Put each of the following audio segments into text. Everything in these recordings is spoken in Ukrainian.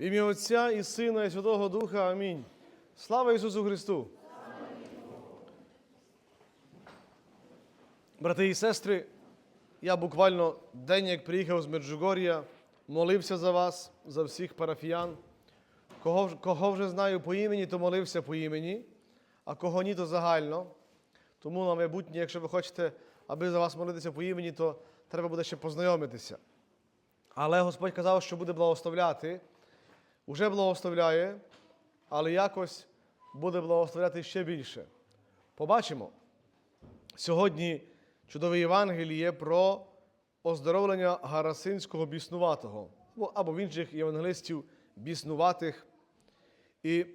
В ім'я Отця і Сина, і Святого Духа. Амінь. Слава Ісусу Христу! Брати і сестри, я буквально день, як приїхав з Меджугор'я, молився за вас, за всіх парафіян. Кого, кого вже знаю по імені, то молився по імені, а кого ні, то загально. Тому на майбутнє, якщо ви хочете, аби за вас молитися по імені, то треба буде ще познайомитися. Але Господь казав, що буде благословляти. Уже благословляє, але якось буде благословляти ще більше. Побачимо. Сьогодні чудове Євангеліє про оздоровлення Гарасинського біснуватого, ну, або в інших євангелистів біснуватих. І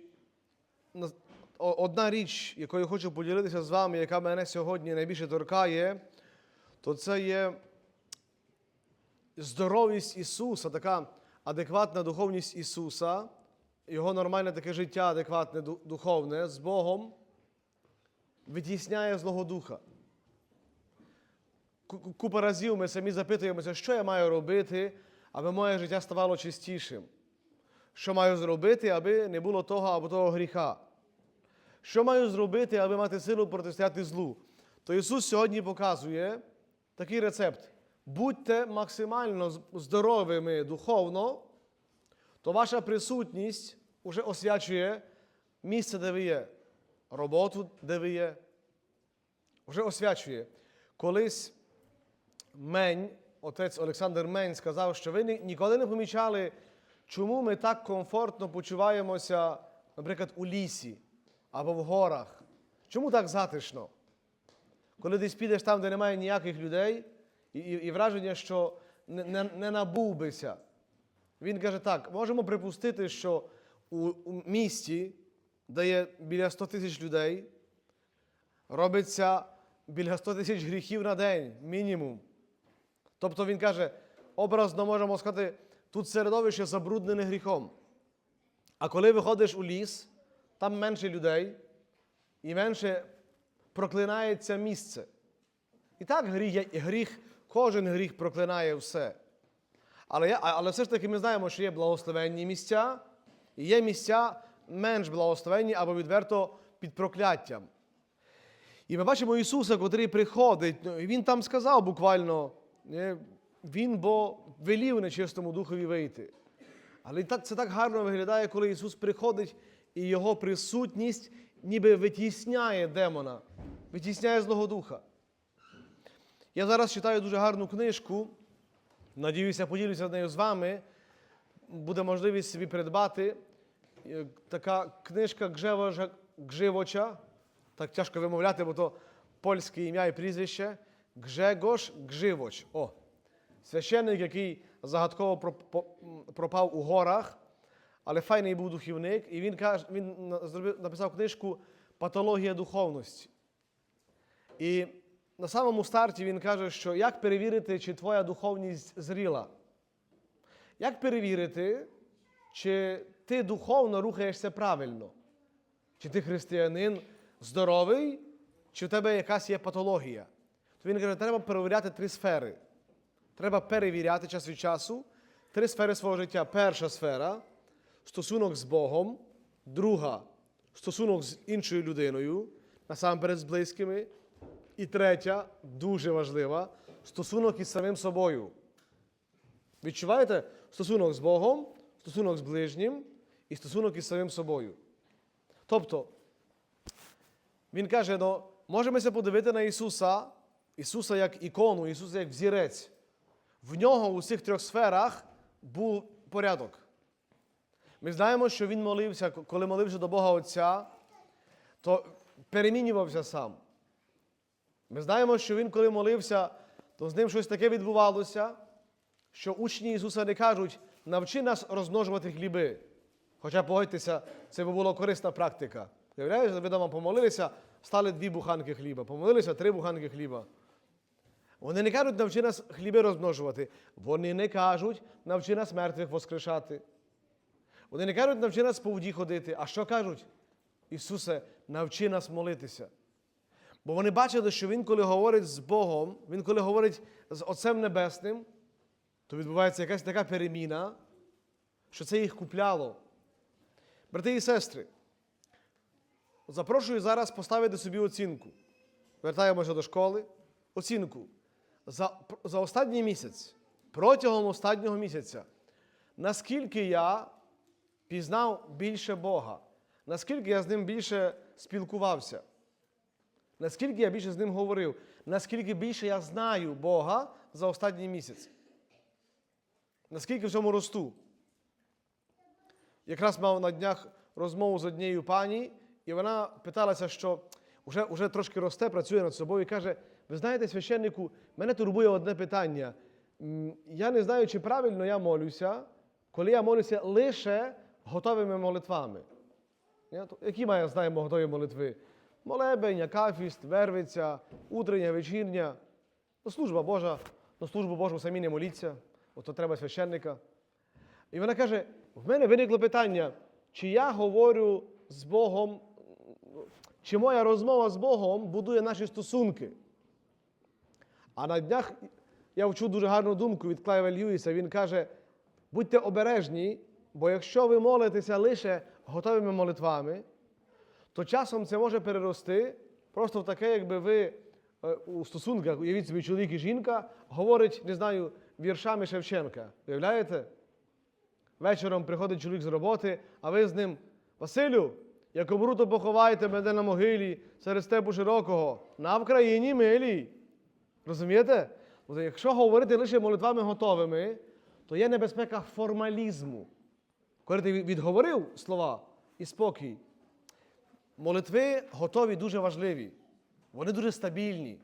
одна річ, якою хочу поділитися з вами, яка мене сьогодні найбільше торкає, то це є здоровість Ісуса, така адекватна духовність Ісуса, Його нормальне таке життя, адекватне духовне з Богом, витісняє Злого Духа. Ку- ку- Купа разів ми самі запитуємося, що я маю робити, аби моє життя ставало чистішим. Що маю зробити, аби не було того або того гріха? Що маю зробити, аби мати силу протистояти злу? То Ісус сьогодні показує такий рецепт. Будьте максимально здоровими духовно, то ваша присутність вже освячує місце, де ви є, роботу, де ви є, вже освячує. Колись Мень, отець Олександр Мень сказав, що ви ніколи не помічали, чому ми так комфортно почуваємося, наприклад, у лісі або в горах. Чому так затишно? Коли десь підеш там, де немає ніяких людей, і, і, і враження, що не, не, не набув бися. Він каже так: можемо припустити, що у, у місті, де є біля 100 тисяч людей, робиться біля 100 тисяч гріхів на день, мінімум. Тобто він каже, образно можемо сказати, тут середовище забруднене гріхом. А коли виходиш у ліс, там менше людей і менше проклинається місце. І так гріх, гріх, кожен гріх проклинає все. Але, але все ж таки ми знаємо, що є благословенні місця, і є місця менш благословенні або відверто під прокляттям. І ми бачимо Ісуса, котрий приходить, ну, Він там сказав буквально, е, Він бо велів нечистому духові вийти. Але це так гарно виглядає, коли Ісус приходить, і Його присутність ніби витісняє демона, витісняє Злого Духа. Я зараз читаю дуже гарну книжку. Надіюся, поділюся нею з вами. Буде можливість собі придбати. Е, Така книжка Гжевожа- Гживоча. Так тяжко вимовляти, бо то польське ім'я і прізвище. Гжегош Гживоч. О, священник, який загадково пропав у горах, але файний був духівник. І він, каже, він написав книжку Патологія духовності. І на самому старті він каже, що як перевірити, чи твоя духовність зріла? Як перевірити, чи ти духовно рухаєшся правильно? Чи ти християнин здоровий, чи в тебе якась є патологія? То він каже, треба перевіряти три сфери. Треба перевіряти час від часу три сфери свого життя. Перша сфера стосунок з Богом, друга стосунок з іншою людиною, насамперед з близькими. І третя, дуже важлива, стосунок із самим собою. Відчуваєте стосунок з Богом, стосунок з ближнім і стосунок із самим собою. Тобто, він каже: ну, можемо се подивити на Ісуса, Ісуса як ікону, Ісуса як взірець. В нього у цих трьох сферах був порядок. Ми знаємо, що він молився, коли молився до Бога Отця, то перемінювався сам. Ми знаємо, що він, коли молився, то з ним щось таке відбувалося, що учні Ісуса не кажуть, навчи нас розмножувати хліби. Хоча погодьтеся, це би була корисна практика. Уявляєте, ви дома помолилися, стали дві буханки хліба, помолилися три буханки хліба. Вони не кажуть, навчи нас хліби розмножувати. Вони не кажуть, навчи нас мертвих воскрешати. Вони не кажуть, навчи нас по воді ходити. А що кажуть? Ісусе, навчи нас молитися. Бо вони бачили, що Він, коли говорить з Богом, Він, коли говорить з Отцем Небесним, то відбувається якась така переміна, що це їх купляло. Брати і сестри, запрошую зараз поставити собі оцінку. Вертаємося до школи. Оцінку. За, за останній місяць, протягом останнього місяця, наскільки я пізнав більше Бога, наскільки я з ним більше спілкувався, наскільки я більше з ним говорив, наскільки більше я знаю Бога за останній місяць. Наскільки в цьому росту. Якраз мав на днях розмову з однією пані, і вона питалася, що вже, вже трошки росте, працює над собою і каже: ви знаєте, священнику, мене турбує одне питання. Я не знаю, чи правильно я молюся, коли я молюся лише готовими молитвами. Які ми знаємо готові молитви? Молебень, акафіст, вервиця, утрення, вечірня. Ну, служба Божа, на службу Божу самі не моліться, ото треба священника. І вона каже: в мене виникло питання, чи я говорю з Богом, чи моя розмова з Богом будує наші стосунки. А на днях я вчув дуже гарну думку від Клайва Льюіса. Він каже: будьте обережні, бо якщо ви молитеся лише готовими молитвами, то часом це може перерости просто в таке, якби ви е, у стосунках, уявіть собі, чоловік і жінка, говорить, не знаю, віршами Шевченка. Уявляєте? Вечором приходить чоловік з роботи, а ви з ним, Василю, як умру, то поховайте мене на могилі серед степу широкого, на Вкраїні милій. Розумієте? Якщо говорити лише молитвами готовими, то є небезпека формалізму. Коли ти відговорив слова і спокій, молитви готові дуже важливі. Вони дуже стабільні.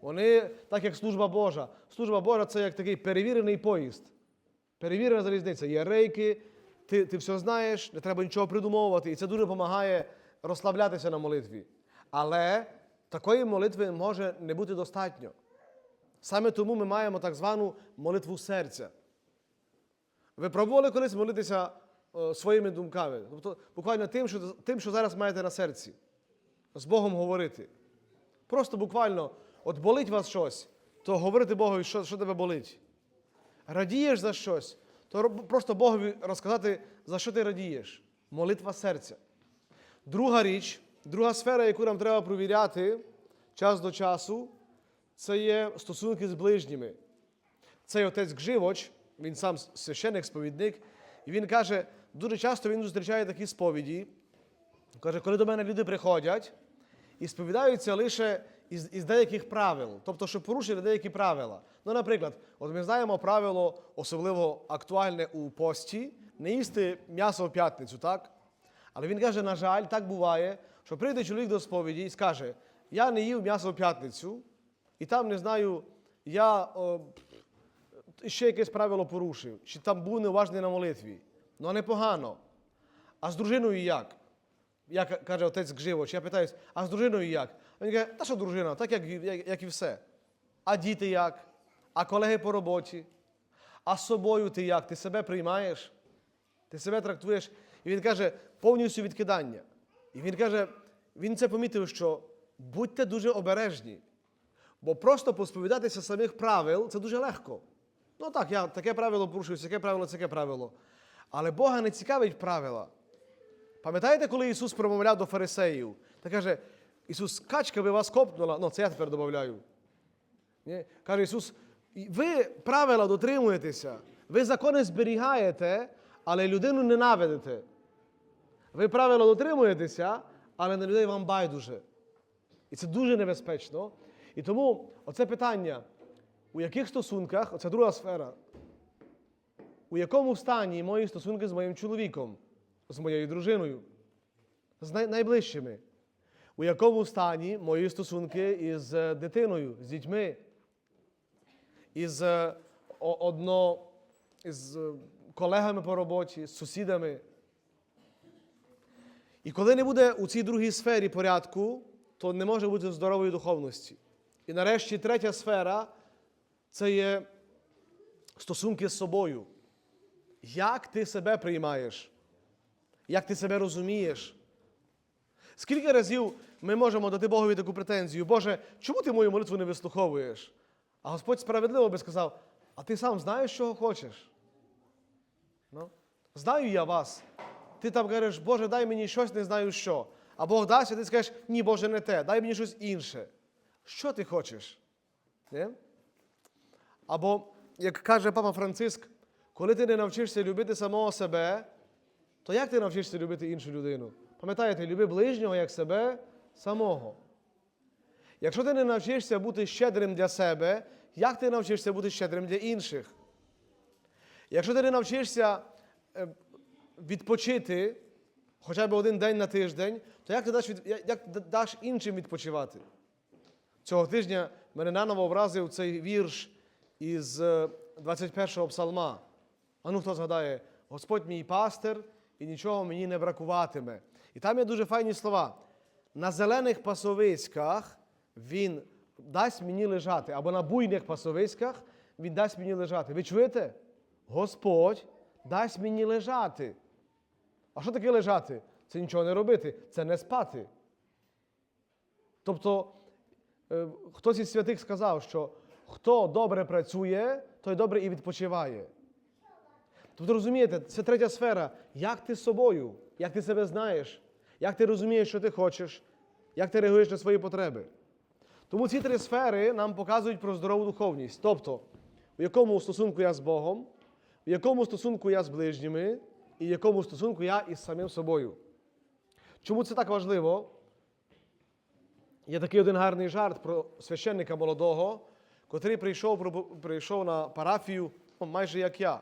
Вони, так як служба Божа. Служба Божа це як такий перевірений поїзд. Перевірена залізниця. Є рейки, ти, ти все знаєш, не треба нічого придумовувати. І це дуже допомагає розслаблятися на молитві. Але такої молитви може не бути достатньо. Саме тому ми маємо так звану молитву серця. Ви пробували колись молитися своїми думками? Тобто буквально тим що, тим, що зараз маєте на серці. З Богом говорити. Просто буквально, от болить вас щось, то говорити Богові, що, що тебе болить. Радієш за щось, то просто Богові розказати, за що ти радієш. Молитва серця. Друга річ, друга сфера, яку нам треба провіряти час до часу, це є стосунки з ближніми. Цей отець Гживоч, він сам священник, сповідник, і він каже, дуже часто він зустрічає такі сповіді. Каже, коли до мене люди приходять і сповідаються лише із, із деяких правил, тобто, що порушили деякі правила. Ну, наприклад, от ми знаємо правило, особливо актуальне у пості, не їсти м'ясо в п'ятницю, так? Але він каже, на жаль, так буває, що прийде чоловік до сповіді і скаже: я не їв м'ясо в п'ятницю, і там, не знаю, я о, ще якесь правило порушив, чи там був неуважний на молитві. Ну, непогано. А з дружиною як? Я каже отець Гживоч, я питаюсь, а з дружиною як? Він каже, та що дружина, так як, як, як і все. А діти як? А колеги по роботі? А з собою ти як? Ти себе приймаєш? Ти себе трактуєш? І він каже, повністю відкидання. І він каже, він це помітив, що будьте дуже обережні. Бо просто посповідатися самих правил це дуже легко. Ну так, я таке правило порушую, таке правило, таке правило. Але Бога не цікавить правила. Пам'ятаєте, коли Ісус промовляв до фарисеїв? Та каже, Ісус, качка би вас копнула. Ну, це я тепер додаю. Каже Ісус, ви правила дотримуєтеся, ви закони зберігаєте, але людину ненавидите. Ви правила дотримуєтеся, але на людей вам байдуже. І це дуже небезпечно. І тому оце питання, у яких стосунках, оце друга сфера, у якому стані мої стосунки з моїм чоловіком, з моєю дружиною, з найближчими? У якому стані мої стосунки із е, дитиною, з дітьми, із е, одно, із е, колегами по роботі, з сусідами? І коли не буде у цій другій сфері порядку, то не може бути здорової духовності. І нарешті третя сфера це є стосунки з собою. Як ти себе приймаєш? Як ти себе розумієш? Скільки разів ми можемо дати Богові таку претензію, Боже, чому ти мою молитву не вислуховуєш? А Господь справедливо би сказав, а ти сам знаєш, чого хочеш? Ну? знаю я вас. Ти там кажеш, Боже, дай мені щось, не знаю що. А Бог дасть, а ти скажеш, ні, Боже, не те, дай мені щось інше. Що ти хочеш? Не? Або, як каже папа Франциск, коли ти не навчишся любити самого себе, то як ти навчишся любити іншу людину? Пам'ятаєте, люби ближнього як себе самого. Якщо ти не навчишся бути щедрим для себе, як ти навчишся бути щедрим для інших? Якщо ти не навчишся е, відпочити хоча б один день на тиждень, то як ти даш, як- даш іншим відпочивати? Цього тижня мене наново вразив цей вірш із е, 21-го псалма. А ну хто згадає, Господь мій пастир, і нічого мені не бракуватиме. І там є дуже файні слова. На зелених пасовиськах він дасть мені лежати, або на буйних пасовиськах він дасть мені лежати. Ви чуєте? Господь дасть мені лежати. А що таке лежати? Це нічого не робити, це не спати. Тобто, е, хтось із святих сказав, що хто добре працює, той добре і відпочиває. Тобто, розумієте, це третя сфера. Як ти з собою, як ти себе знаєш, як ти розумієш, що ти хочеш, як ти реагуєш на свої потреби. Тому ці три сфери нам показують про здорову духовність. Тобто, в якому стосунку я з Богом, в якому стосунку я з ближніми, і в якому стосунку я із самим собою. Чому це так важливо? Є такий один гарний жарт про священника молодого, котрий прийшов, прийшов на парафію, майже як я,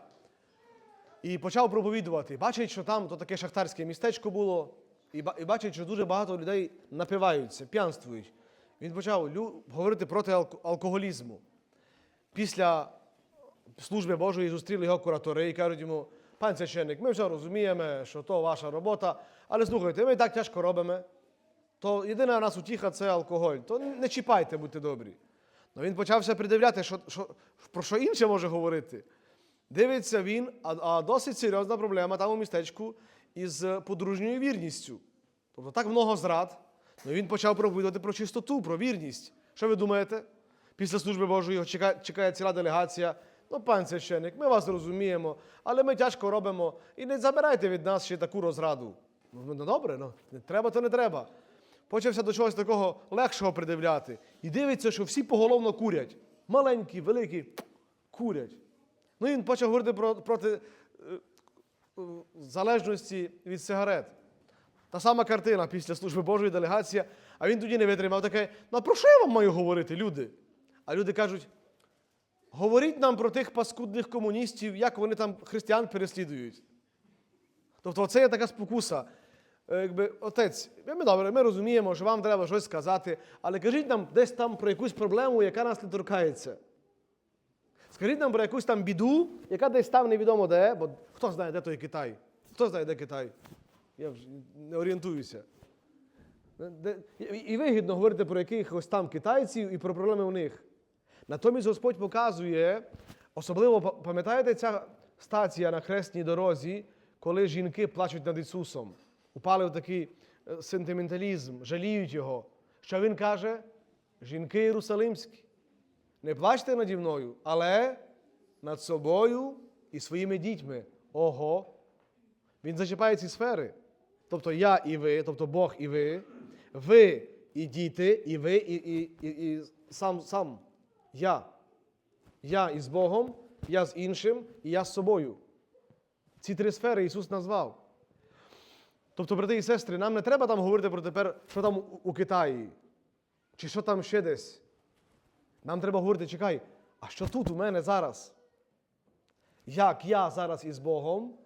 і почав проповідувати. Бачить, що там то таке шахтарське містечко було, і, бачить, що дуже багато людей напиваються, п'янствують. Він почав говорити проти алкоголізму. Після служби Божої зустріли його куратори і кажуть йому, пан священник, ми все розуміємо, що то ваша робота, але слухайте, ми так тяжко робимо. То єдина нас утіха це алкоголь. То не чіпайте, будьте добрі. Ну він почався придивляти, що, що, про що інше може говорити. Дивиться він, а, а досить серйозна проблема там у містечку із подружньою вірністю. Тобто так много зрад. Ну він почав проповідувати про чистоту, про вірність. Що ви думаєте? Після служби Божої його чекає, чекає ціла делегація. Ну, пан священник, ми вас розуміємо, але ми тяжко робимо. І не забирайте від нас ще таку розраду. Ну, ну добре, ну не треба, то не треба. Почався до чогось такого легшого придивляти. І дивиться, що всі поголовно курять. Маленькі, великі, курять. Ну і він почав говорити про, проти е, залежності від сигарет. Та сама картина після служби Божої делегація, а він тоді не витримав таке, ну а про що я вам маю говорити, люди? А люди кажуть, говоріть нам про тих паскудних комуністів, як вони там християн переслідують. Тобто це є така спокуса. Е, Якби, отець, ми добре, ми розуміємо, що вам треба щось сказати, але кажіть нам десь там про якусь проблему, яка нас не торкається. Скажіть нам про якусь там біду, яка десь там невідомо де, бо хто знає, де той Китай? Хто знає, де Китай? Я вже не орієнтуюся. І вигідно говорити про якихось там китайців і про проблеми у них. Натомість Господь показує, особливо пам'ятаєте ця стація на хресній дорозі, коли жінки плачуть над Ісусом, упали в такий е, сентименталізм, жаліють Його. Що Він каже? Жінки Єрусалимські, не плачте наді мною, але над собою і своїми дітьми. Ого! Він зачіпає ці сфери. Тобто я і ви, тобто Бог і ви, ви і діти, і ви, і, і, і, і сам, сам я. Я із Богом, я з іншим, і я з собою. Ці три сфери Ісус назвав. Тобто, брати і сестри, нам не треба там говорити про тепер, що там у- Китаї, чи що там ще десь. Нам треба говорити, чекай, а що тут у мене зараз? Як я зараз із Богом,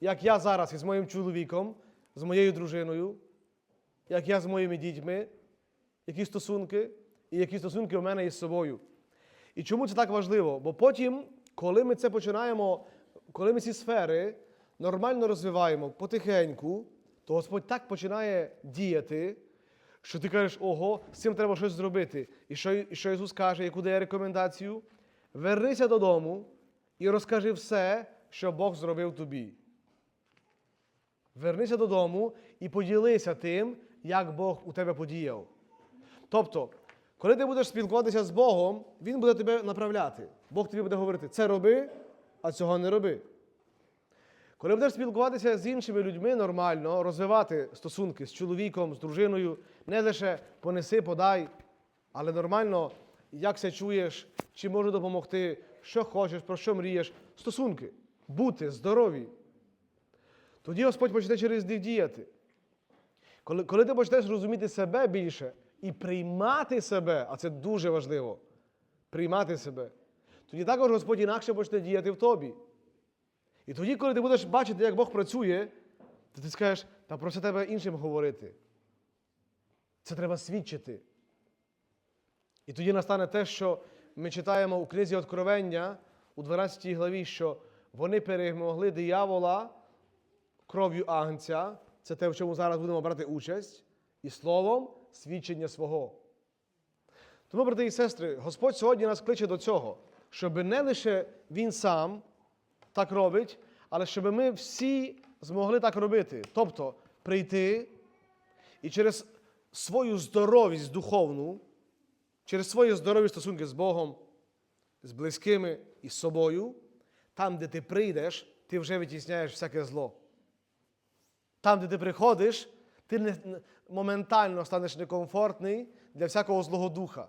як я зараз із моїм чоловіком, з моєю дружиною, як я з моїми дітьми, які стосунки, і які стосунки у мене із собою. І чому це так важливо? Бо потім, коли ми це починаємо, коли ми ці сфери нормально розвиваємо потихеньку, то Господь так починає діяти, що ти кажеш, ого, з цим треба щось зробити. І що, і що Ісус каже, яку дає рекомендацію? Вернися додому і розкажи все, що Бог зробив тобі. Вернися додому і поділися тим, як Бог у тебе подіяв. Тобто, коли ти будеш спілкуватися з Богом, Він буде тебе направляти. Бог тобі буде говорити, це роби, а цього не роби. Коли будеш спілкуватися з іншими людьми нормально, розвивати стосунки з чоловіком, з дружиною, не лише понеси, подай, але нормально, як себе чуєш, чи можу допомогти, що хочеш, про що мрієш, стосунки, бути здорові. Тоді Господь почне через них діяти. Коли, коли ти почнеш розуміти себе більше і приймати себе, а це дуже важливо, приймати себе, тоді також Господь інакше почне діяти в тобі. І тоді, коли ти будеш бачити, як Бог працює, то ти скажеш, та про це треба іншим говорити. Це треба свідчити. І тоді настане те, що ми читаємо у книзі Откровення у 12 главі, що вони перемогли диявола кров'ю агнця, це те, в чому зараз будемо брати участь, і словом свідчення свого. Тому, брати і сестри, Господь сьогодні нас кличе до цього, щоб не лише Він сам так робить, але щоб ми всі змогли так робити. Тобто прийти і через свою здоровість духовну, через свої здорові стосунки з Богом, з близькими і з собою, там, де ти прийдеш, ти вже витісняєш всяке зло. Там, де ти приходиш, ти не, моментально станеш некомфортний для всякого злого духа.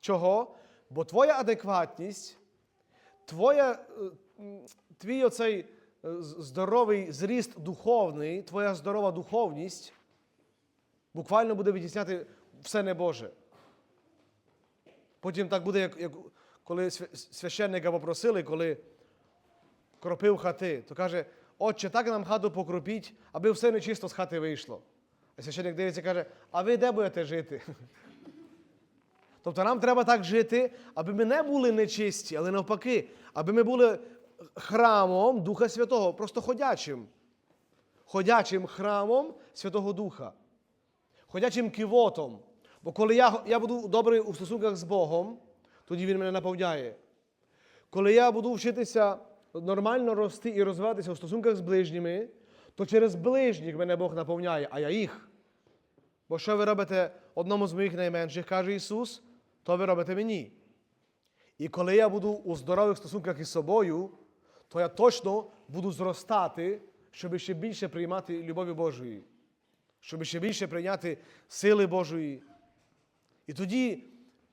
Чого? Бо твоя адекватність, твоя, е, твій оцей е, здоровий зріст духовний, твоя здорова духовність буквально буде відтісняти все небоже. Потім так буде, як, як коли свя- священника попросили, коли кропив хати, то каже, отче, так нам хату покропіть, аби все нечисто з хати вийшло. А священник дивиться і каже, а ви де будете жити? Тобто нам треба так жити, аби ми не були нечисті, але навпаки, аби ми були храмом Духа Святого, просто ходячим. Ходячим храмом Святого Духа, ходячим кивотом. Бо коли я, я буду добрий у стосунках з Богом, тоді Він мене наповняє. Коли я буду вчитися нормально рости і розвиватися у стосунках з ближніми, то через ближніх мене Бог наповняє, а я їх. Бо що ви робите одному з моїх найменших, каже Ісус, то ви робите мені. І коли я буду у здорових стосунках із собою, то я точно буду зростати, щоб ще більше приймати любові Божої, щоб ще більше прийняти сили Божої. І тоді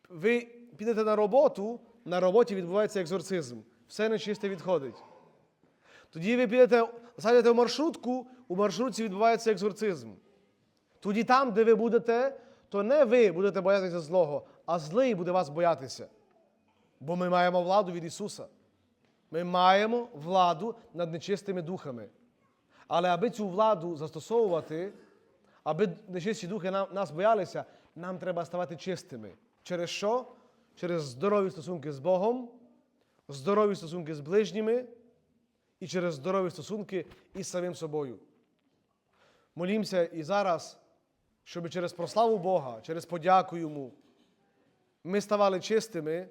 ви підете на роботу, на роботі відбувається екзорцизм. Все нечисте відходить. Тоді ви підете, садите в маршрутку, у маршрутці відбувається екзорцизм. Тоді там, де ви будете, то не ви будете боятися злого, а злий буде вас боятися. Бо ми маємо владу від Ісуса. Ми маємо владу над нечистими духами. Але аби цю владу застосовувати, аби нечисті духи нас боялися, нам треба ставати чистими. Через що? Через здорові стосунки з Богом, здорові стосунки з ближніми і через здорові стосунки із самим собою. Молімося і зараз, щоб через прославу Бога, через подяку Йому, ми ставали чистими,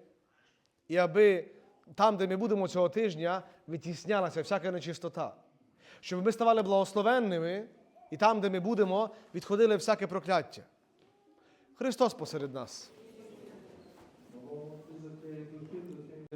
і аби там, де ми будемо цього тижня, витіснялася всяка нечистота. Щоб ми ставали благословенними, і там, де ми будемо, відходили всяке прокляття. Христос посеред нас.